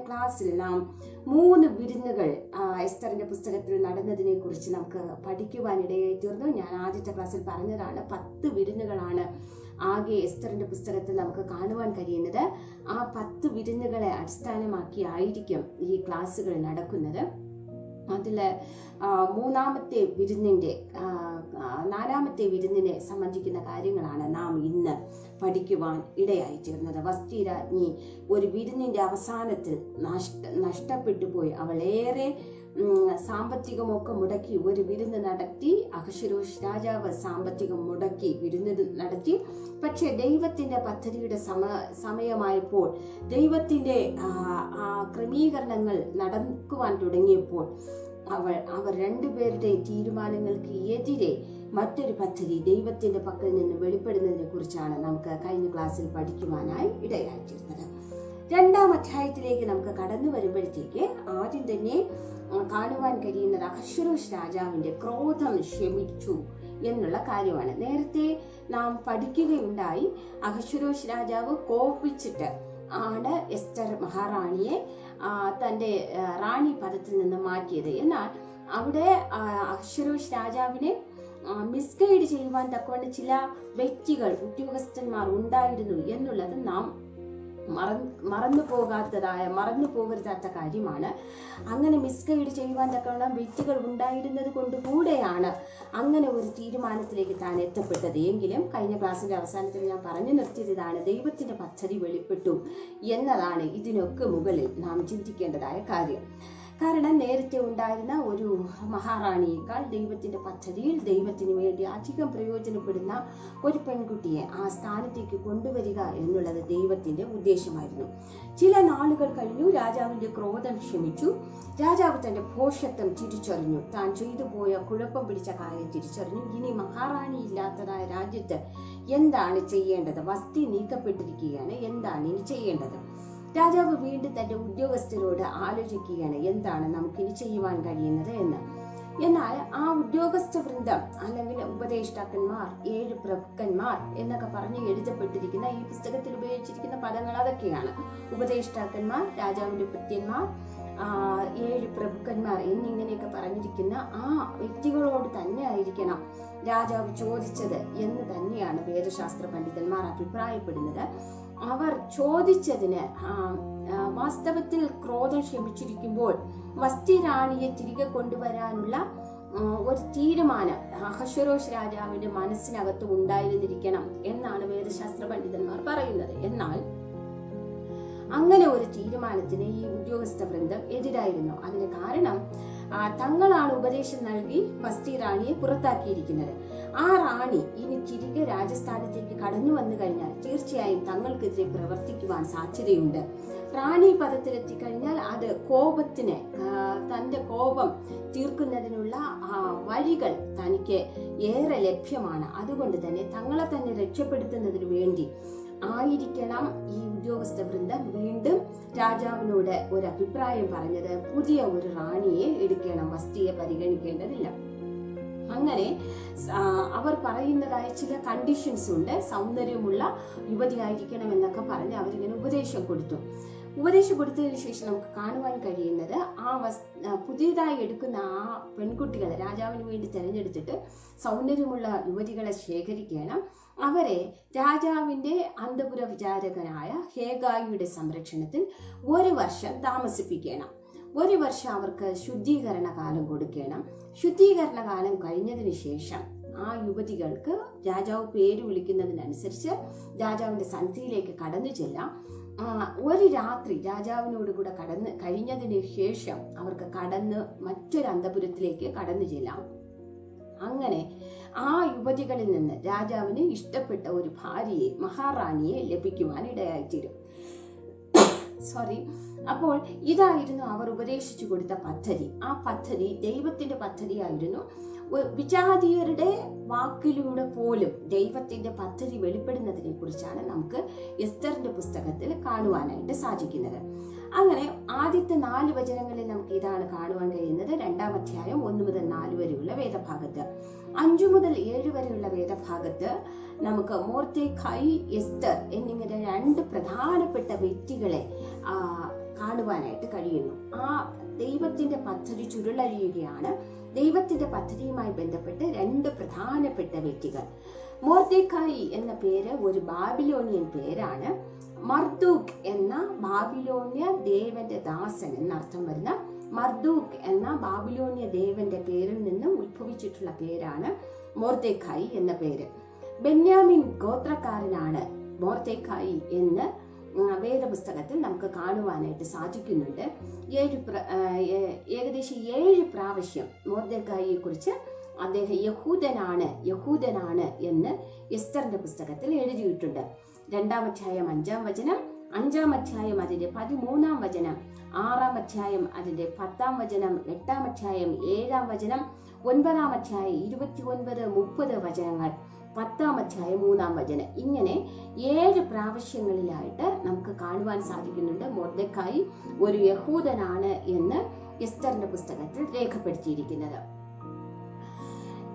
ക്ലാസ്സിൽ നാം മൂന്ന് വിരുന്നുകൾ ആ, പുസ്തകത്തിൽ നടന്നതിനെ കുറിച്ച് നമുക്ക് പഠിക്കുവാനിടയായി തീർന്നു. ഞാൻ ആദ്യത്തെ ക്ലാസ്സിൽ പറഞ്ഞതാണ് പത്ത് വിരുന്നുകളാണ് ആകെ എസ്തറിന്റെ പുസ്തകത്തിൽ നമുക്ക് കാണുവാൻ കഴിയുന്നത്. ആ പത്ത് വിരുന്നുകളെ അടിസ്ഥാനമാക്കി ആയിരിക്കും ഈ ക്ലാസ്സുകൾ നടക്കുന്നത്. അതിൽ മൂന്നാമത്തെ വിരുന്നിന്റെ നാലാമത്തെ വിരുന്നിനെ സംബന്ധിക്കുന്ന കാര്യങ്ങളാണ് നാം ഇന്ന് പഠിക്കുവാൻ ഇടയായി തീർന്നത് വസ്തിരാജ്ഞി ഒരു വിരുന്നിന്റെ അവസാനത്തിൽ നഷ്ട നഷ്ടപ്പെട്ടു പോയി. അവളേറെ സാമ്പത്തികമൊക്കെ മുടക്കി ഒരു വിരുന്ന് നടത്തി അഹശ്വരോഷ് രാജാവ് സാമ്പത്തികം മുടക്കി വിരുന്ന് നടത്തി. പക്ഷേ ദൈവത്തിന്റെ പദ്ധതിയുടെ സമ സമയമായപ്പോൾ ദൈവത്തിന്റെ ക്രമീകരണങ്ങൾ നടക്കുവാൻ തുടങ്ങിയപ്പോൾ അവൾ അവർ രണ്ടുപേരുടെയും തീരുമാനങ്ങൾക്ക് എതിരെ മറ്റൊരു പദ്ധതി ദൈവത്തിന്റെ പക്കൽ നിന്ന് വെളിപ്പെടുന്നതിനെ കുറിച്ചാണ് നമുക്ക് കഴിഞ്ഞ ക്ലാസ്സിൽ പഠിക്കുവാനായി ഇടയാക്കിയിരുന്നത്. രണ്ടാം അധ്യായത്തിലേക്ക് നമുക്ക് കടന്നു വരുമ്പോഴത്തേക്ക് ആദ്യം തന്നെ കാണുവാൻ കഴിയുന്ന അഹശ്വരോഷ് രാജാവിന്റെ ക്രോധം ക്ഷമിച്ചു എന്നുള്ള കാര്യമാണ്. നേരത്തെ നാം പഠിക്കുകയുണ്ടായി അഹശ്വരോഷ് രാജാവ് കോപിച്ചിട്ട് ആണ് എസ്റ്റർ മഹാറാണിയെ തന്റെ റാണി പദത്തിൽ നിന്ന് മാറ്റിയത്. എന്നാൽ അവിടെ ആ, രാജാവിനെ മിസ്ഗൈഡ് ചെയ്യുവാൻ തക്കവണ്ണം ചില വ്യക്തികൾ ഉദ്യോഗസ്ഥന്മാർ ഉണ്ടായിരുന്നു എന്നുള്ളത് നാം മറന്ന് മറന്നു പോകാത്തതായ മറന്നു പോകരുതാത്ത കാര്യമാണ്. അങ്ങനെ മിസ്ഗൈഡ് ചെയ്യുവാൻ തക്കവണ്ണം വ്യക്തികൾ ഉണ്ടായിരുന്നത് കൊണ്ട് കൂടെയാണ് അങ്ങനെ ഒരു തീരുമാനത്തിലേക്ക് താൻ എത്തപ്പെട്ടത്. എങ്കിലും കഴിഞ്ഞ ക്ലാസ്സിന്റെ അവസാനത്തിൽ ഞാൻ പറഞ്ഞു നിർത്തിയത് ഇതാണ് ദൈവത്തിന്റെ പദ്ധതി വെളിപ്പെട്ടു എന്നതാണ് ഇതിനൊക്കെ മുകളിൽ നാം ചിന്തിക്കേണ്ടതായ കാര്യം. കാരണം നേരത്തെ ഉണ്ടായിരുന്ന ഒരു മഹാറാണിയേക്കാൾ ദൈവത്തിന്റെ പദ്ധതിയിൽ ദൈവത്തിന് വേണ്ടി അധികം പ്രയോജനപ്പെടുന്ന ഒരു പെൺകുട്ടിയെ ആ സ്ഥാനത്തേക്ക് കൊണ്ടുവരിക എന്നുള്ളത് ദൈവത്തിന്റെ ഉദ്ദേശമായിരുന്നു. ചില നാളുകൾ കഴിഞ്ഞു രാജാവിന്റെ ക്രോധം ക്ഷമിച്ചു. രാജാവ് തന്റെ ഭോഷത്വം തിരിച്ചറിഞ്ഞു. താൻ ചെയ്തു പോയ കുഴപ്പം പിടിച്ച കാര്യം തിരിച്ചറിഞ്ഞു. ഇനി മഹാറാണി ഇല്ലാത്തതായ രാജ്യത്ത് എന്താണ് ചെയ്യേണ്ടത്? വസ്തി നീക്കപ്പെട്ടിരിക്കുകയാണ്. എന്താണ് ഇനി ചെയ്യേണ്ടത്? രാജാവ് വീണ്ടും തന്റെ ഉദ്യോഗസ്ഥരോട് ആലോചിക്കുകയാണ് എന്താണ് നമുക്കിനി ചെയ്യുവാൻ കഴിയുന്നത് എന്ന്. എന്നാൽ ആ ഉദ്യോഗസ്ഥ വൃന്ദം അല്ലെങ്കിൽ ഉപദേഷ്ടാക്കന്മാർ ഏഴ് പ്രഭുക്കന്മാർ എന്നൊക്കെ പറഞ്ഞ് എഴുതപ്പെട്ടിരിക്കുന്ന ഈ പുസ്തകത്തിൽ ഉപയോഗിച്ചിരിക്കുന്ന പദങ്ങൾ അതൊക്കെയാണ്. ഉപദേഷ്ടാക്കന്മാർ രാജാവിന്റെ ഭൃത്യന്മാർ ഏഴ് പ്രഭുക്കന്മാർ എന്നിങ്ങനെയൊക്കെ പറഞ്ഞിരിക്കുന്ന ആ വ്യക്തികളോട് തന്നെ ആയിരിക്കണം രാജാവ് ചോദിച്ചത് എന്ന് തന്നെയാണ് വേദശാസ്ത്ര പണ്ഡിതന്മാർ അഭിപ്രായപ്പെടുന്നത്. അവർ ചോദിച്ചതിന് വാസ്തവത്തിൽ ക്രോധം ക്ഷമിച്ചിരിക്കുമ്പോൾ വസ്തി റാണിയെ തിരികെ കൊണ്ടുവരാനുള്ള ഒരു തീരുമാനം അഹശ്വരോഷ് രാജാവിന്റെ മനസ്സിനകത്ത് ഉണ്ടായിരുന്നിരിക്കണം എന്നാണ് വേദശാസ്ത്ര പണ്ഡിതന്മാർ പറയുന്നത്. എന്നാൽ അങ്ങനെ ഒരു തീരുമാനത്തിന് ഈ ഉദ്യോഗസ്ഥ വൃന്ദം എതിരായിരുന്നു. അതിന് കാരണം തങ്ങളാണ് ഉപദേശം നൽകി വസ്തി റാണിയെ പുറത്താക്കിയിരിക്കുന്നത്. ആ റാണി ഇനി തിരികെ രാജസ്ഥാനത്തേക്ക് കടന്നു വന്നു കഴിഞ്ഞാൽ തീർച്ചയായും തങ്ങൾക്കെതിരെ പ്രവർത്തിക്കുവാൻ സാധ്യതയുണ്ട്. റാണി പദത്തിലെത്തി കഴിഞ്ഞാൽ അത് കോപത്തിന് തന്റെ കോപം തീർക്കുന്നതിനുള്ള വഴികൾ തനിക്ക് ഏറെ ലഭ്യമാണ്. അതുകൊണ്ട് തന്നെ തങ്ങളെ തന്നെ രക്ഷപ്പെടുത്തുന്നതിന് വേണ്ടി ആയിരിക്കണം ഈ ഉദ്യോഗസ്ഥ വൃന്ദം വീണ്ടും രാജാവിനോട് ഒരു അഭിപ്രായം പറഞ്ഞത്. പുതിയ ഒരു റാണിയെ എടുക്കണം വസ്തിയെ പരിഗണിക്കേണ്ടതില്ല. അങ്ങനെ അവർ പറയുന്നതായ ചില കണ്ടീഷൻസ് ഉണ്ട്. സൗന്ദര്യമുള്ള യുവതിയായിരിക്കണം എന്നൊക്കെ പറഞ്ഞ് അവരിങ്ങനെ ഉപദേശം കൊടുത്തു. ഉപദേശം കൊടുത്തതിന് ശേഷം നമുക്ക് കാണുവാൻ കഴിയുന്നത് ആ വസ് പുതിയതായി എടുക്കുന്ന ആ പെൺകുട്ടികളെ രാജാവിന് വേണ്ടി തിരഞ്ഞെടുത്തിട്ട് സൗന്ദര്യമുള്ള യുവതികളെ ശേഖരിക്കണം. അവരെ രാജാവിന്റെ അന്തപുര വിചാരകനായ ഹേഗായിയുടെ സംരക്ഷണത്തിൽ ഒരു വർഷം താമസിപ്പിക്കണം. ഒരു വർഷം അവർക്ക് ശുദ്ധീകരണ കാലം കൊടുക്കണം. ശുദ്ധീകരണ കാലം കഴിഞ്ഞതിന് ശേഷം ആ യുവതികൾക്ക് രാജാവ് പേര് വിളിക്കുന്നതിനനുസരിച്ച് രാജാവിന്റെ സന്ധിയിലേക്ക് കടന്നു ചെല്ലാം. ഒരു രാത്രി രാജാവിനോട് കൂടെ കടന്ന് കഴിഞ്ഞതിന് ശേഷം അവർക്ക് കടന്ന് മറ്റൊരു അന്തപുരത്തിലേക്ക് കടന്നു ചെല്ലാം. അങ്ങനെ ആ യുവതികളിൽ നിന്ന് രാജാവിന് ഇഷ്ടപ്പെട്ട ഒരു ഭാര്യയെ മഹാറാണിയെ ലഭിക്കുവാൻ ഇടയായിത്തീരും. സോറി അപ്പോൾ ഇതായിരുന്നു അവർ ഉപദേശിച്ചു കൊടുത്ത പദ്ധതി. ആ പദ്ധതി ദൈവത്തിന്റെ പദ്ധതിയായിരുന്നു. വിജാതീയരുടെ വാക്കിലൂടെ പോലും ദൈവത്തിന്റെ പദ്ധതി വെളിപ്പെടുന്നതിനെ കുറിച്ചാണ് നമുക്ക് എസ്തറിന്റെ പുസ്തകത്തിൽ കാണുവാനായിട്ട് സാധിക്കുന്നത്. അങ്ങനെ ആദ്യത്തെ നാല് വചനങ്ങളിൽ നമുക്ക് ഇതാണ് കാണുവാൻ കഴിയുന്നത്. രണ്ടാം അധ്യായം ഒന്ന് മുതൽ നാല് വരെയുള്ള വേദഭാഗത്ത്. അഞ്ചു മുതൽ ഏഴ് വരെയുള്ള വേദഭാഗത്ത് നമുക്ക് മോർത്തെ ഖൈ എസ്തർ എന്നിങ്ങനെ രണ്ട് പ്രധാനപ്പെട്ട വ്യക്തികളെ കാണുവാനായിട്ട് കഴിയുന്നു. ആ ദൈവത്തിന്റെ പദ്ധതി ചുരുളഴിയുകയാണ്. ദൈവത്തിന്റെ പദ്ധതിയുമായി ബന്ധപ്പെട്ട് രണ്ട് പ്രധാനപ്പെട്ട വ്യക്തികൾ. മോർദേക്കായി എന്ന പേര് ഒരു ബാബിലോണിയൻ പേരാണ്. മർദൂക്ക് എന്ന ബാബിലോണിയ ദേവന്റെ ദാസൻ എന്നർത്ഥം വരുന്ന മർദൂഖ് എന്ന ബാബിലോണിയ ദേവന്റെ പേരിൽ നിന്ന് ഉത്ഭവിച്ചിട്ടുള്ള പേരാണ് മോർദേഖായി എന്ന പേര്. ബെന്യാമിൻ ഗോത്രക്കാരനാണ് മോർദേഖായി എന്ന് വേദപുസ്തകത്തിൽ നമുക്ക് കാണുവാനായിട്ട് സാധിക്കുന്നുണ്ട്. ഏഴ് ഏകദേശം ഏഴ് പ്രാവശ്യം മോർദേഖായിയെ കുറിച്ച് അദ്ദേഹം യഹൂദനാണ് യഹൂദനാണ് എന്ന് എസ്തറിന്റെ പുസ്തകത്തിൽ എഴുതിയിട്ടുണ്ട്. രണ്ടാം അധ്യായം അഞ്ചാം വചനം അഞ്ചാം അധ്യായം അതിന്റെ പതിമൂന്നാം വചനം ആറാം അധ്യായം അതിന്റെ പത്താം വചനം എട്ടാം അധ്യായം ഏഴാം വചനം ഒൻപതാം അധ്യായം ഇരുപത്തി ഒൻപത് മുപ്പത് വചനങ്ങൾ പത്താം അധ്യായം മൂന്നാം വചനം. ഇങ്ങനെ ഏഴ് പ്രാവശ്യങ്ങളിലായിട്ട് നമുക്ക് കാണുവാൻ സാധിക്കുന്നുണ്ട് മൊർദക്കായി ഒരു യഹൂദനാണ് എന്ന് എസ്തറിന്റെ പുസ്തകത്തിൽ രേഖപ്പെടുത്തിയിരിക്കുന്നത്.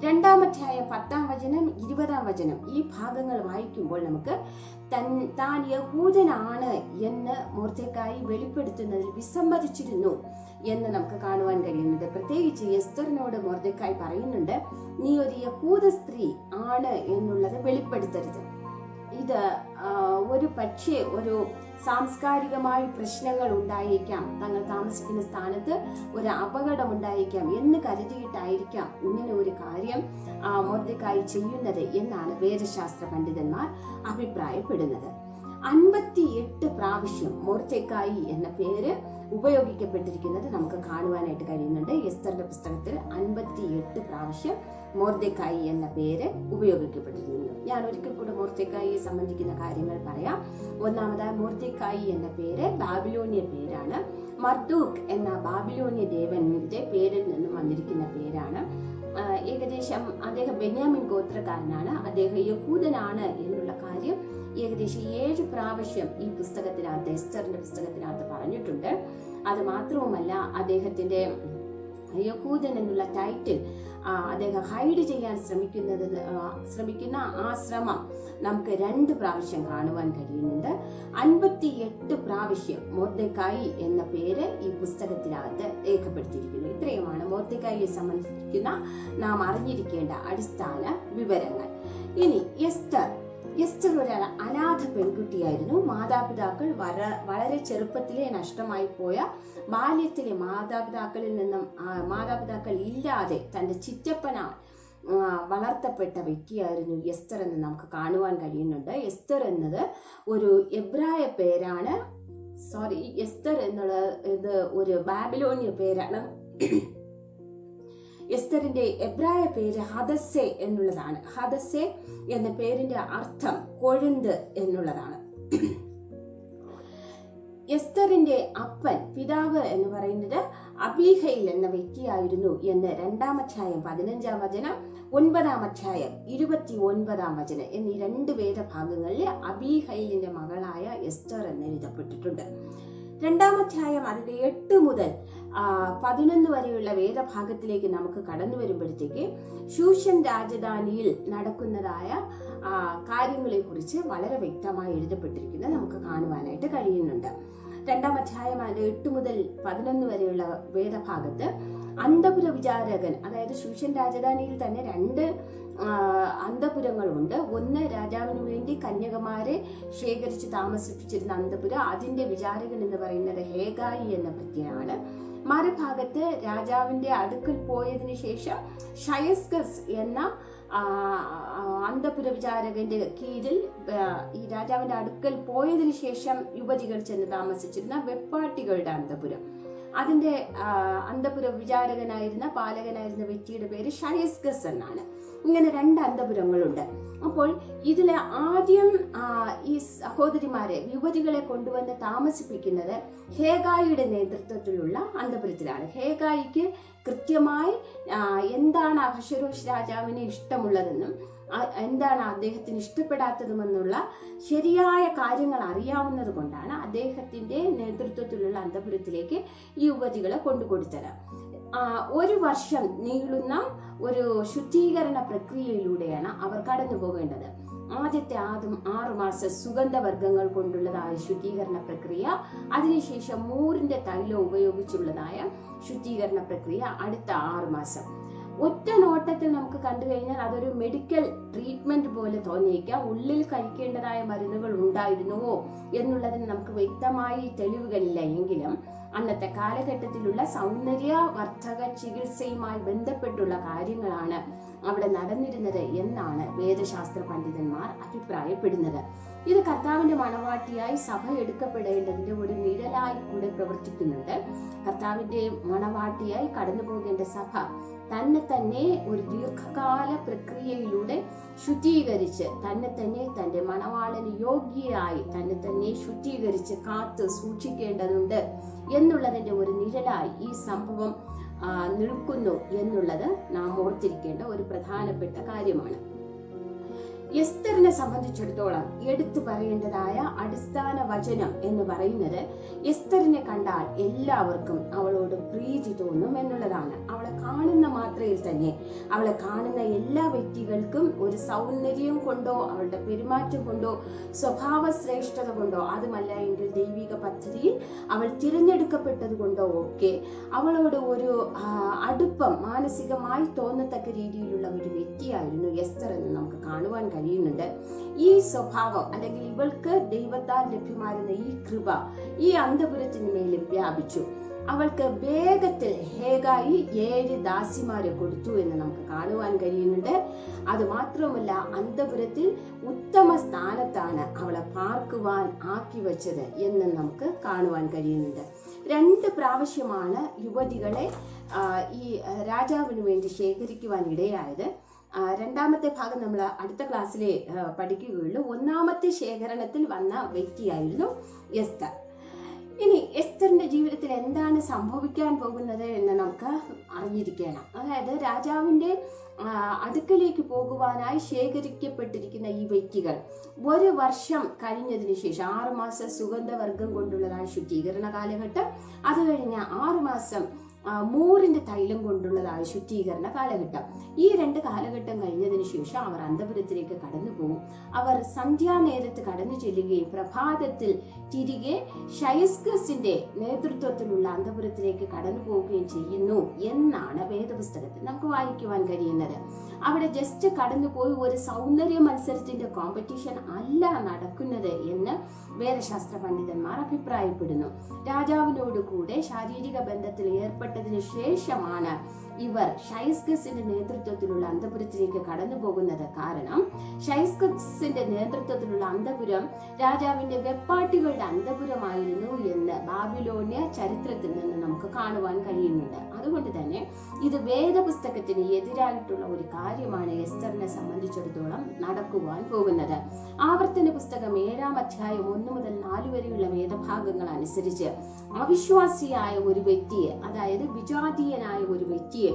രണ്ടാം അധ്യായം പത്താം വചനം ഇരുപതാം വചനം ഈ ഭാഗങ്ങൾ വായിക്കുമ്പോൾ നമുക്ക് തൻ താൻ യഹൂദനാണ് എന്ന് മൂർച്ചക്കായി വെളിപ്പെടുത്തുന്നതിൽ വിസമ്മതിച്ചിരുന്നു എന്ന് നമുക്ക് കാണുവാൻ കഴിയുന്നുണ്ട്. പ്രത്യേകിച്ച് എസ്തറിനോട് മോർദക്കായി പറയുന്നുണ്ട് നീ ഒരു യഹൂദ സ്ത്രീ ആണ് എന്നുള്ളത് വെളിപ്പെടുത്തരുത്. ഇത് ഒരു പക്ഷേ ഒരു സാംസ്കാരികമായ പ്രശ്നങ്ങൾ ഉണ്ടായേക്കാം. തങ്ങൾ താമസിക്കുന്ന സ്ഥാനത്ത് ഒരു അപകടം ഉണ്ടായേക്കാം എന്ന് കരുതിയിട്ടായിരിക്കാം ഇങ്ങനെ ഒരു കാര്യം മൊർദെക്കായി ചെയ്യുന്നത് എന്നാണ് വേദശാസ്ത്ര പണ്ഡിതന്മാർ അഭിപ്രായപ്പെടുന്നത്. അൻപത്തി എട്ട് പ്രാവശ്യം മോർച്ചക്കായി എന്ന പേര് ഉപയോഗിക്കപ്പെട്ടിരിക്കുന്നത് നമുക്ക് കാണുവാനായിട്ട് കഴിയുന്നുണ്ട്. എസ്തറിന്റെ പുസ്തകത്തിൽ അൻപത്തി എട്ട് പ്രാവശ്യം മോർദെക്കായി എന്ന പേര് ഉപയോഗിക്കപ്പെട്ടിരിക്കുന്നു. ഞാൻ ഒരിക്കൽ കൂടെ മോർത്തേക്കായിയെ സംബന്ധിക്കുന്ന കാര്യങ്ങൾ പറയാം. ഒന്നാമതായി മോർത്തേക്കായി എന്ന പേര് ബാബിലോണിയ പേരാണ്. മർദൂഖ് എന്ന ബാബിലോണിയ ദേവന്റെ പേരിൽ നിന്നും വന്നിരിക്കുന്ന പേരാണ്. ഏകദേശം അദ്ദേഹം ബെന്യാമിൻ ഗോത്രക്കാരനാണ്. അദ്ദേഹം യഹൂദനാണ് എന്നുള്ള കാര്യം ഏകദേശം ഏഴ് പ്രാവശ്യം ഈ പുസ്തകത്തിനകത്ത് എസ്റ്ററിന്റെ പുസ്തകത്തിനകത്ത് പറഞ്ഞിട്ടുണ്ട്. അത് മാത്രവുമല്ല അദ്ദേഹത്തിന്റെ യഹൂദൻ എന്നുള്ള ടൈറ്റിൽ അദ്ദേഹം ഹൈഡ് ചെയ്യാൻ ശ്രമിക്കുന്നത് ശ്രമിക്കുന്ന ആ ശ്രമം നമുക്ക് രണ്ട് പ്രാവശ്യം കാണുവാൻ കഴിയുന്നുണ്ട്. അൻപത്തി എട്ട് പ്രാവശ്യം മോർദക്കായി എന്ന പേര് ഈ പുസ്തകത്തിനകത്ത് രേഖപ്പെടുത്തിയിരിക്കുന്നു. ഇത്രയുമാണ് മോർദക്കായിയെ സംബന്ധിക്കുന്ന നാം അറിഞ്ഞിരിക്കേണ്ട അടിസ്ഥാന വിവരങ്ങൾ. ഇനി എസ്തർ എസ്തർ ഒരു അനാഥ പെൺകുട്ടിയായിരുന്നു. മാതാപിതാക്കൾ വര വളരെ ചെറുപ്പത്തിലെ നഷ്ടമായി പോയ ബാല്യത്തിലെ മാതാപിതാക്കളിൽ നിന്നും മാതാപിതാക്കൾ ഇല്ലാതെ തന്റെ ചിറ്റപ്പന വളർത്തപ്പെട്ട വ്യക്തിയായിരുന്നു എസ്തർ എന്ന് നമുക്ക് കാണുവാൻ കഴിയുന്നുണ്ട്. എസ്തർ എന്നത് ഒരു എബ്രായ പേരാണ്. സോറി എസ്തർ എന്നുള്ള ഇത് ഒരു ബാബിലോണിയ പേരാണ്. എസ്തറിന്റെ എബ്രായ പേര് ഹദസ്സെ എന്നുള്ളതാണ്. ഹദസ്സെ എന്ന പേരിന്റെ അർത്ഥം കൊഴുന്ത് എന്നുള്ളതാണ്. എസ്തറിന്റെ അപ്പൻ പിതാവ് എന്ന് പറയുന്നത് അബീഹയിൽ എന്ന വ്യക്തിയായിരുന്നു എന്ന് രണ്ടാം അധ്യായം പതിനഞ്ചാം വചനം ഒൻപതാം അധ്യായം ഇരുപത്തി ഒൻപതാം വചനം എന്നീ രണ്ട് വേദഭാഗങ്ങളിൽ അബീഹയിലിന്റെ മകളായ എസ്തർ എന്ന് എഴുതപ്പെട്ടിട്ടുണ്ട്. രണ്ടാം അധ്യായം അതിന്റെ എട്ട് മുതൽ പതിനൊന്ന് വരെയുള്ള വേദഭാഗത്തിലേക്ക് നമുക്ക് കടന്നു വരുമ്പോഴത്തേക്ക് ശൂഷൻ രാജധാനിയിൽ നടക്കുന്നതായ കാര്യങ്ങളെ കാര്യങ്ങളെക്കുറിച്ച് വളരെ വ്യക്തമായി എഴുതപ്പെട്ടിരിക്കുന്നത് നമുക്ക് കാണുവാനായിട്ട് കഴിയുന്നുണ്ട്. രണ്ടാം അധ്യായം അതിന്റെ എട്ട് മുതൽ പതിനൊന്ന് വരെയുള്ള വേദഭാഗത്ത് അന്തപുര വിചാരകൻ അതായത് ശൂഷൻ രാജധാനിയിൽ തന്നെ രണ്ട് അന്തപുരങ്ങളുണ്ട്. ഒന്ന് രാജാവിന് വേണ്ടി കന്യകമാരെ ശേഖരിച്ച് താമസിപ്പിച്ചിരുന്ന അന്തപുര അതിന്റെ വിചാരകൻ എന്ന് പറയുന്നത് ഹേഗായി എന്ന പ്രത്യയാണ് മറുഭാഗത്ത് രാജാവിന്റെ അടുക്കൽ പോയതിനു ശേഷം ഷയസ്കസ് എന്ന അന്തപുര വിചാരകന്റെ കീഴിൽ ഈ രാജാവിന്റെ അടുക്കൽ പോയതിനു ശേഷം യുവതികൾ ചെന്ന് താമസിച്ചിരുന്ന വെപ്പാട്ടികളുടെ അന്തപുരം. അതിന്റെ ആ, അന്തപുര വിചാരകനായിരുന്ന പാലകനായിരുന്ന വ്യക്തിയുടെ പേര് ഷയസ്കസ് എന്നാണ് ഇങ്ങനെ രണ്ട് അന്തപുരങ്ങളുണ്ട്. അപ്പോൾ ഇതിലെ ആദ്യം ഈ സഹോദരിമാരെ യുവതികളെ കൊണ്ടുവന്ന് താമസിപ്പിക്കുന്നത് ഹേഗായിയുടെ നേതൃത്വത്തിലുള്ള അന്തപുരത്തിലാണ്. ഹേഗായിക്ക് കൃത്യമായി എന്താണ് അഹശ്വരോഷ് രാജാവിന് ഇഷ്ടമുള്ളതെന്നും എന്താണ് അദ്ദേഹത്തിന് ഇഷ്ടപ്പെടാത്തതുമെന്നുള്ള ശരിയായ കാര്യങ്ങൾ അറിയാവുന്നത് കൊണ്ടാണ് അദ്ദേഹത്തിന്റെ നേതൃത്വത്തിലുള്ള അന്തപുരത്തിലേക്ക് ഈ യുവതികളെ കൊണ്ടുകൊടുത്തത്. ഒരു വർഷം നീളുന്ന ഒരു ശുദ്ധീകരണ പ്രക്രിയയിലൂടെയാണ് അവർ കടന്നു പോകേണ്ടത്. ആദ്യത്തെ ആദ്യം ആറുമാസ സുഗന്ധവർഗങ്ങൾ കൊണ്ടുള്ളതായ ശുദ്ധീകരണ പ്രക്രിയ അതിനുശേഷം മൂറിന്റെ തൈലം ഉപയോഗിച്ചുള്ളതായ ശുദ്ധീകരണ പ്രക്രിയ അടുത്ത ആറുമാസം ഒറ്റ നോട്ടത്തിൽ നമുക്ക് കണ്ടു കഴിഞ്ഞാൽ അതൊരു മെഡിക്കൽ ട്രീറ്റ്മെന്റ് പോലെ തോന്നിയേക്കാം. ഉള്ളിൽ കഴിക്കേണ്ടതായ മരുന്നുകൾ ഉണ്ടായിരുന്നുവോ എന്നുള്ളതിന് നമുക്ക് വ്യക്തമായി തെളിവുകളില്ല എങ്കിലും അന്നത്തെ കാലഘട്ടത്തിലുള്ള സൗന്ദര്യവർദ്ധക ചികിത്സയുമായി ബന്ധപ്പെട്ടുള്ള കാര്യങ്ങളാണ് അവിടെ നടന്നിരുന്നത് എന്നാണ് വേദശാസ്ത്ര പണ്ഡിതന്മാർ അഭിപ്രായപ്പെടുന്നത്. ഇത് കർത്താവിന്റെ മണവാട്ടിയായി സഭ എടുക്കപ്പെടേണ്ടതിന്റെ ഒരു നിഴലായി കൂടെ പ്രവർത്തിക്കുന്നുണ്ട്. കർത്താവിന്റെ മണവാട്ടിയായി കടന്നു പോകേണ്ട സഭ തന്നെ തന്നെ ഒരു ദീർഘകാല പ്രക്രിയയിലൂടെ ശുദ്ധീകരിച്ച് തന്നെ തന്നെ തന്റെ മണവാളന് യോഗ്യയായി തന്നെ തന്നെ ശുദ്ധീകരിച്ച് കാത്ത് സൂക്ഷിക്കേണ്ടതുണ്ട്. എന്നുള്ളതിന്റെ ഒരു നിഴലായി ഈ സംഭവം നിൽക്കുന്നു എന്നുള്ളത് നാം ഓർത്തിരിക്കേണ്ട ഒരു പ്രധാനപ്പെട്ട കാര്യമാണ്. എസ്തറിനെ സംബന്ധിച്ചിടത്തോളം എടുത്തു പറയേണ്ടതായ അടിസ്ഥാന വചനം എന്ന് പറയുന്നത് എസ്തറിനെ കണ്ടാൽ എല്ലാവർക്കും അവളോട് പ്രീതി തോന്നും എന്നുള്ളതാണ്. അവളെ കാണുന്ന മാത്രയിൽ തന്നെ അവളെ കാണുന്ന എല്ലാ വ്യക്തികൾക്കും ഒരു സൗന്ദര്യം കൊണ്ടോ അവളുടെ പെരുമാറ്റം കൊണ്ടോ സ്വഭാവ ശ്രേഷ്ഠത കൊണ്ടോ അതുമല്ല എങ്കിൽ ദൈവിക പദ്ധതിയിൽ അവൾ തിരഞ്ഞെടുക്കപ്പെട്ടത് കൊണ്ടോ ഒക്കെ അവളോട് ഒരു അടുപ്പം മാനസികമായി തോന്നത്തക്ക രീതിയിലുള്ള ഒരു വ്യക്തിയായിരുന്നു എസ്തർ എന്ന് നമുക്ക് കാണുവാൻ കഴിയുന്നുണ്ട്. ഈ സ്വഭാവം അല്ലെങ്കിൽ ഇവൾക്ക് ദൈവത്താൽ ലഭ്യമായിരുന്ന ഈ കൃപ ഈ അന്തപുരത്തിന് മേലും വ്യാപിച്ചു. അവൾക്ക് വേഗത്തിൽ ഹേഗായി ഏഴ് ദാസിമാരെ കൊടുത്തു എന്ന് നമുക്ക് കാണുവാൻ കഴിയുന്നുണ്ട്. അത് മാത്രമല്ല അന്തപുരത്തിൽ ഉത്തമ സ്ഥാനത്താണ് അവളെ പാർക്കുവാൻ ആക്കി വച്ചത് എന്ന് നമുക്ക് കാണുവാൻ കഴിയുന്നുണ്ട്. രണ്ട് പ്രാവശ്യമാണ് യുവതികളെ ഈ രാജാവിന് വേണ്ടി ശേഖരിക്കുവാൻ ഇടയായത്. രണ്ടാമത്തെ ഭാഗം നമ്മൾ അടുത്ത ക്ലാസ്സിലെ ആ, പഠിക്കുകയുള്ളൂ. ഒന്നാമത്തെ ശേഖരണത്തിൽ വന്ന വ്യക്തിയായിരുന്നു എസ്തർ. ഇനി എസ്തറിന്റെ ജീവിതത്തിൽ എന്താണ് സംഭവിക്കാൻ പോകുന്നത് എന്ന് നമുക്ക് അറിഞ്ഞിരിക്കണം. അതായത് രാജാവിന്റെ അടുക്കലേക്ക് പോകുവാനായി ശേഖരിക്കപ്പെട്ടിരിക്കുന്ന ഈ വ്യക്തികൾ ഒരു വർഷം കഴിഞ്ഞതിന് ശേഷം ആറുമാസ സുഗന്ധവർഗം കൊണ്ടുള്ളതായ ശുദ്ധീകരണ കാലഘട്ടം. അത് കഴിഞ്ഞ ആറുമാസം മൂറിന്റെ തൈലം കൊണ്ടുള്ളതായ ശുദ്ധീകരണ കാലഘട്ടം. ഈ രണ്ട് കാലഘട്ടം കഴിഞ്ഞതിന് ശേഷം അവർ അന്തപുരത്തിലേക്ക് കടന്നു പോകും അവർ സന്ധ്യാനേരത്ത് കടന്നു ചെല്ലുകയും പ്രഭാതത്തിൽ തിരികെ ഷൈസ്കസിന്റെ നേതൃത്വത്തിലുള്ള അന്തപുരത്തിലേക്ക് കടന്നു പോവുകയും ചെയ്യുന്നു എന്നാണ് വേദപുസ്തകത്തിൽ നമുക്ക് വായിക്കുവാൻ കഴിയുന്നത്. അവിടെ ജസ്റ്റ് കടന്നുപോയി ഒരു സൗന്ദര്യ മത്സരത്തിന്റെ കോമ്പറ്റീഷൻ അല്ല നടക്കുന്നത് എന്ന് വേദശാസ്ത്ര പണ്ഡിതന്മാർ അഭിപ്രായപ്പെടുന്നു. രാജാവിനോട് കൂടെ ശാരീരിക ബന്ധത്തിൽ ഏർപ്പെട്ടതിന് ശേഷമാണ് ഇവർ ഷൈസ്കസിന്റെ നേതൃത്വത്തിലുള്ള അന്തപുരത്തിലേക്ക് കടന്നു പോകുന്നത് കാരണം ഷൈസ്കസിന്റെ നേതൃത്വത്തിലുള്ള അന്തപുരം രാജാവിന്റെ വെപ്പാട്ടികളുടെ അന്തപുരമായിരുന്നു എന്ന് ബാബിലോണിയ ചരിത്രത്തിൽ നിന്ന് നമുക്ക് കാണുവാൻ കഴിയുന്നുണ്ട്. അതുകൊണ്ട് തന്നെ ഇത് വേദപുസ്തകത്തിന് എതിരായിട്ടുള്ള ഒരു കാര്യമാണ് എസ്തറിനെ സംബന്ധിച്ചിടത്തോളം നടക്കുവാൻ പോകുന്നത്. ആവർത്തന പുസ്തകം ഏഴാം അധ്യായം ഒന്ന് മുതൽ നാല് വരെയുള്ള വേദഭാഗങ്ങൾ അനുസരിച്ച് അവിശ്വാസിയായ ഒരു വ്യക്തിയെ അതായത് വിജാതീയനായ ഒരു വ്യക്തിയെ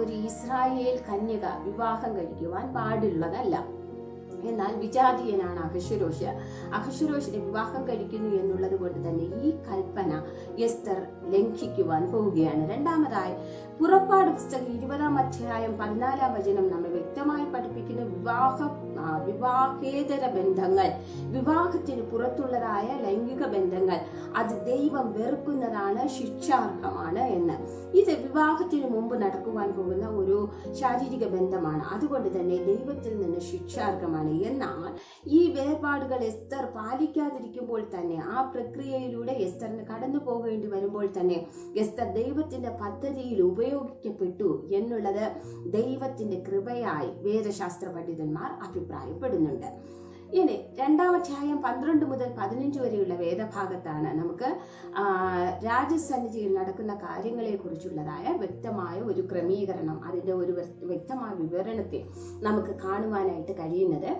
ഒരു ഇസ്രായേൽ കന്യക വിവാഹം കഴിക്കുവാൻ പാടുള്ളതല്ല. എന്നാൽ വിജാതീയനാണ് അഹശുരോഷ് അഹശുരോഷിനെ വിവാഹം കഴിക്കുന്നു എന്നുള്ളത് കൊണ്ട് തന്നെ ഈ കൽപ്പന എസ്തർ ലംഘിക്കുവാൻ പോവുകയാണ്. രണ്ടാമതായി പുറപ്പാട് പുസ്തകം ഇരുപതാം അധ്യായം പതിനാലാം വചനം നമ്മെ വ്യക്തമായി പഠിപ്പിക്കുന്ന വിവാഹ വിവാഹേതര ബന്ധങ്ങൾ. വിവാഹത്തിന് പുറത്തുള്ളതായ ലൈംഗിക ബന്ധങ്ങൾ. അത് ദൈവം വെറുക്കുന്നതാണ് ശിക്ഷാർഹമാണ് എന്ന്. ഇത് വിവാഹത്തിന് മുമ്പ് നടക്കുവാൻ പോകുന്ന ഒരു ശാരീരിക ബന്ധമാണ്. അതുകൊണ്ട് തന്നെ ദൈവത്തിൽ നിന്ന് ശിക്ഷാർഹമാണ്. എന്നാൽ ഈ വേർപാടുകൾ എസ്തർ പാലിക്കാതിരിക്കുമ്പോൾ തന്നെ ആ പ്രക്രിയയിലൂടെ എസ്തറിന് കടന്നു പോകേണ്ടി വരുമ്പോൾ തന്നെ എസ്തർ ദൈവത്തിന്റെ പദ്ധതിയിൽ ഉപയോഗിക്കപ്പെട്ടു എന്നുള്ളത് ദൈവത്തിന്റെ കൃപയായി വേദശാസ്ത്ര പണ്ഡിതന്മാർ അഭിപ്രായപ്പെടുന്നുണ്ട് ഇനി രണ്ടാം അധ്യായം പന്ത്രണ്ട് മുതൽ പതിനഞ്ച് വരെയുള്ള വേദഭാഗത്താണ് നമുക്ക് രാജസന്നിധിയിൽ നടക്കുന്ന കാര്യങ്ങളെ കുറിച്ചുള്ളതായ വ്യക്തമായ ഒരു ക്രമീകരണം അതിന്റെ ഒരു വ്യക്തമായ വിവരണത്തെ നമുക്ക് കാണുവാനായിട്ട് കഴിയുന്നത്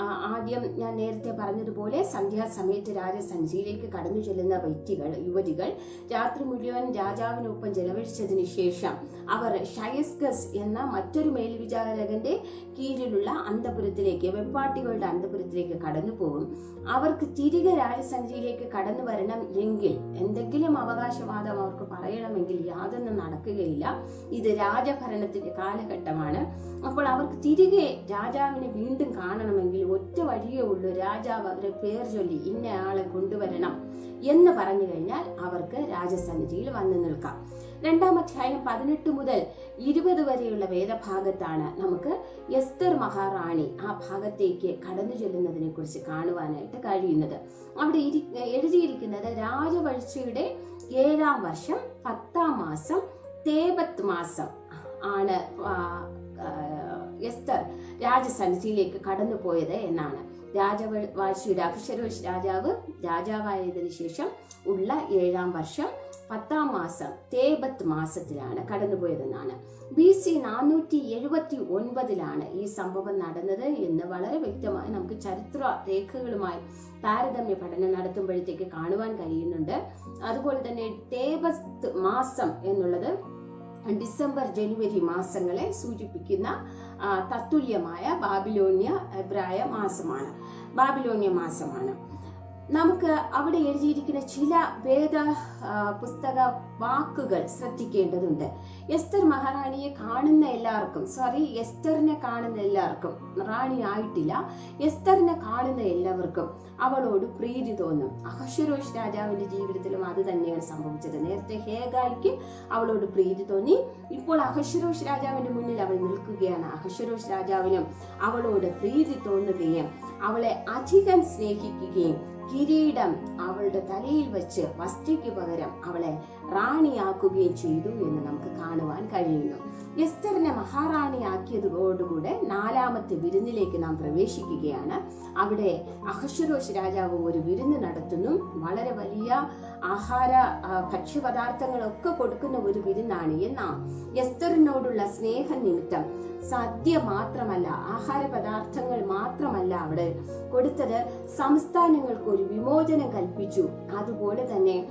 ആദ്യം ഞാൻ നേരത്തെ പറഞ്ഞതുപോലെ സന്ധ്യാസമയത്ത് രാജസഞ്ചിയിലേക്ക് കടന്നു ചെല്ലുന്ന വ്യക്തികൾ യുവതികൾ രാത്രി മുഴുവൻ രാജാവിനൊപ്പം ചെലവഴിച്ചതിന് ശേഷം അവർ ഷയസ്കസ് എന്ന മറ്റൊരു മേൽവിചാരകന്റെ കീഴിലുള്ള അന്തപുരത്തിലേക്ക് വെമ്പാട്ടികളുടെ അന്തപുരത്തിലേക്ക് കടന്നു പോകും. അവർക്ക് തിരികെ രാജസഞ്ചിയിലേക്ക് കടന്നു വരണം എങ്കിൽ എന്തെങ്കിലും അവകാശവാദം അവർക്ക് പറയണമെങ്കിൽ യാതൊന്നും നടക്കുകയില്ല. ഇത് രാജഭരണത്തിന്റെ കാലഘട്ടമാണ്. അപ്പോൾ അവർക്ക് തിരികെ രാജാവിനെ വീണ്ടും കാണണമെങ്കിൽ ഒറ്റ വഴിയേ ഉള്ളൂ. രാജാവ് അവരെ പേർ ചൊല്ലി ഇന്ന ആളെ കൊണ്ടുവരണം എന്ന് പറഞ്ഞു കഴിഞ്ഞാൽ അവർക്ക് രാജസന്നിധിയിൽ വന്നു നിൽക്കാം. രണ്ടാം അധ്യായം പതിനെട്ട് മുതൽ ഇരുപത് വരെയുള്ള വേദഭാഗത്താണ് നമുക്ക് എസ്തർ മഹാറാണി ആ ഭാഗത്തേക്ക് കടന്നു ചെല്ലുന്നതിനെ കുറിച്ച് കാണുവാനായിട്ട് കഴിയുന്നത്. അവിടെ എഴുതിയിരിക്കുന്നത് രാജവഴ്ചയുടെ ഏഴാം വർഷം പത്താം മാസം തേബത്ത് മാസം ആണ് എസ്തർ രാജസന്നിധിയിലേക്ക് കടന്നു പോയത് എന്നാണ്. രാജവാഴ്ചയുടെ അക്ഷരോഷ് രാജാവ് രാജാവായതിനു ശേഷം ഉള്ള ഏഴാം വർഷം പത്താം മാസം തേബത്ത് മാസത്തിലാണ് കടന്നുപോയതെന്നാണ്. ബി സി നാനൂറ്റി എഴുപത്തി ഒൻപതിലാണ് ഈ സംഭവം നടന്നത് എന്ന് വളരെ വ്യക്തമായി നമുക്ക് ചരിത്ര രേഖകളുമായി താരതമ്യ പഠനം നടത്തുമ്പോഴത്തേക്ക് കാണുവാൻ കഴിയുന്നുണ്ട്. അതുപോലെ തന്നെ തേബത്ത് മാസം എന്നുള്ളത് ഡിസംബർ ജനുവരി മാസങ്ങളെ സൂചിപ്പിക്കുന്ന തത്തുല്യമായ ബാബിലോണിയ എബ്രായ മാസമാണ്. ബാബിലോണിയ മാസമാണ്. നമുക്ക് അവിടെ എഴുതിയിരിക്കുന്ന ചില വേദ പുസ്തക വാക്കുകൾ ശ്രദ്ധിക്കേണ്ടതുണ്ട്. എസ്തർ മഹാറാണിയെ കാണുന്ന എല്ലാവർക്കും സോറി എസ്തറിനെ കാണുന്ന എല്ലാവർക്കും റാണി ആയിട്ടില്ല എസ്തറിനെ കാണുന്ന എല്ലാവർക്കും അവളോട് പ്രീതി തോന്നും. അഹശ്വരോഷ് രാജാവിന്റെ ജീവിതത്തിലും അത് തന്നെയാണ് സംഭവിച്ചത്. നേരത്തെ ഹേഗായിക്ക് അവളോട് പ്രീതി തോന്നി ഇപ്പോൾ അഹശ്വരോഷ് രാജാവിന്റെ മുന്നിൽ അവൾ നിൽക്കുകയാണ്. അഹശ്വരോഷ് രാജാവിനും അവളോട് പ്രീതി തോന്നുകയും അവളെ അധികം സ്നേഹിക്കുകയും കിരീടം അവളുടെ തലയിൽ വെച്ച് വസ്തിക്ക് പകരം അവളെ റാണിയാക്കുകയും ചെയ്തു എന്ന് നമുക്ക് കാണുവാൻ കഴിയുന്നു. എസ്തറിനെ മഹാറാണിയാക്കിയതോടുകൂടെ നാലാമത്തെ വിരുന്നിലേക്ക് നാം പ്രവേശിക്കുകയാണ്. അവിടെ അഹശ്വരോഷ് രാജാവ് ഒരു വിരുന്ന് നടത്തുന്നു. വളരെ വലിയ ആഹാര ഭക്ഷ്യപദാർത്ഥങ്ങളൊക്കെ കൊടുക്കുന്ന ഒരു വിരുന്നാണ് എന്നാൽ എസ്തറിനോടുള്ള സ്നേഹ നിമിത്തം സദ്യ മാത്രമല്ല ആഹാര പദാർത്ഥങ്ങൾ മാത്രമല്ല അവിടെ കൊടുത്തത്. സംസ്ഥാനങ്ങൾക്ക് ഒരു വിമോചനം കൽപ്പിച്ചു. അതുപോലെ തന്നെ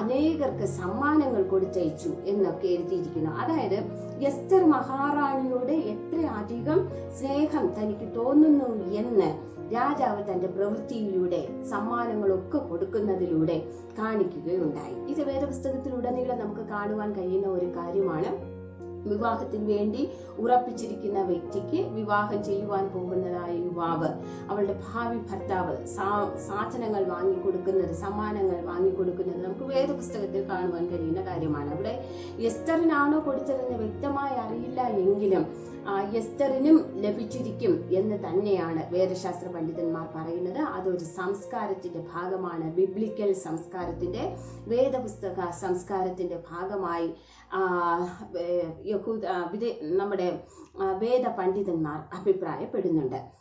അനേകർക്ക് സമ്മാനങ്ങൾ കൊടുത്തയച്ചു എന്നൊക്കെ എഴുതിയിരിക്കുന്നു. അതായത് എസ്തർ മഹാറാണിയോട് എത്ര അധികം സ്നേഹം തനിക്ക് തോന്നുന്നു എന്ന് രാജാവ് തന്റെ പ്രവൃത്തിയിലൂടെ സമ്മാനങ്ങളൊക്കെ കൊടുക്കുന്നതിലൂടെ കാണിക്കുകയുണ്ടായി. ഇത് വേദപുസ്തകത്തിലുടനീളം നമുക്ക് കാണുവാൻ കഴിയുന്ന ഒരു കാര്യമാണ്. വിവാഹത്തിന് വേണ്ടി ഉറപ്പിച്ചിരിക്കുന്ന വ്യക്തിക്ക് വിവാഹം ചെയ്യുവാൻ പോകുന്നതായ യുവാവ്. അവളുടെ ഭാവി ഭർത്താവ് സാധനങ്ങൾ വാങ്ങിക്കൊടുക്കുന്നത് സമ്മാനങ്ങൾ വാങ്ങിക്കൊടുക്കുന്നത് നമുക്ക് വേദപുസ്തകത്തിൽ കാണുവാൻ കഴിയുന്ന കാര്യമാണ്. അവിടെ എസ്തറിനാണോ കൊടുത്തതെന്ന് വ്യക്തമായി അറിയില്ല എങ്കിലും ആ, എസ്തറിനും ലഭിച്ചിരിക്കും എന്ന് തന്നെയാണ് വേദശാസ്ത്ര പണ്ഡിതന്മാർ പറയുന്നത്. അതൊരു സംസ്കാരത്തിന്റെ ഭാഗമാണ്. ബിബ്ലിക്കൽ സംസ്കാരത്തിന്റെ വേദപുസ്തക സംസ്കാരത്തിന്റെ ഭാഗമായി യഹൂദ വിദേ- നമ്മുടെ വേദ പണ്ഡിതന്മാർ അഭിപ്രായപ്പെടുന്നുണ്ട്.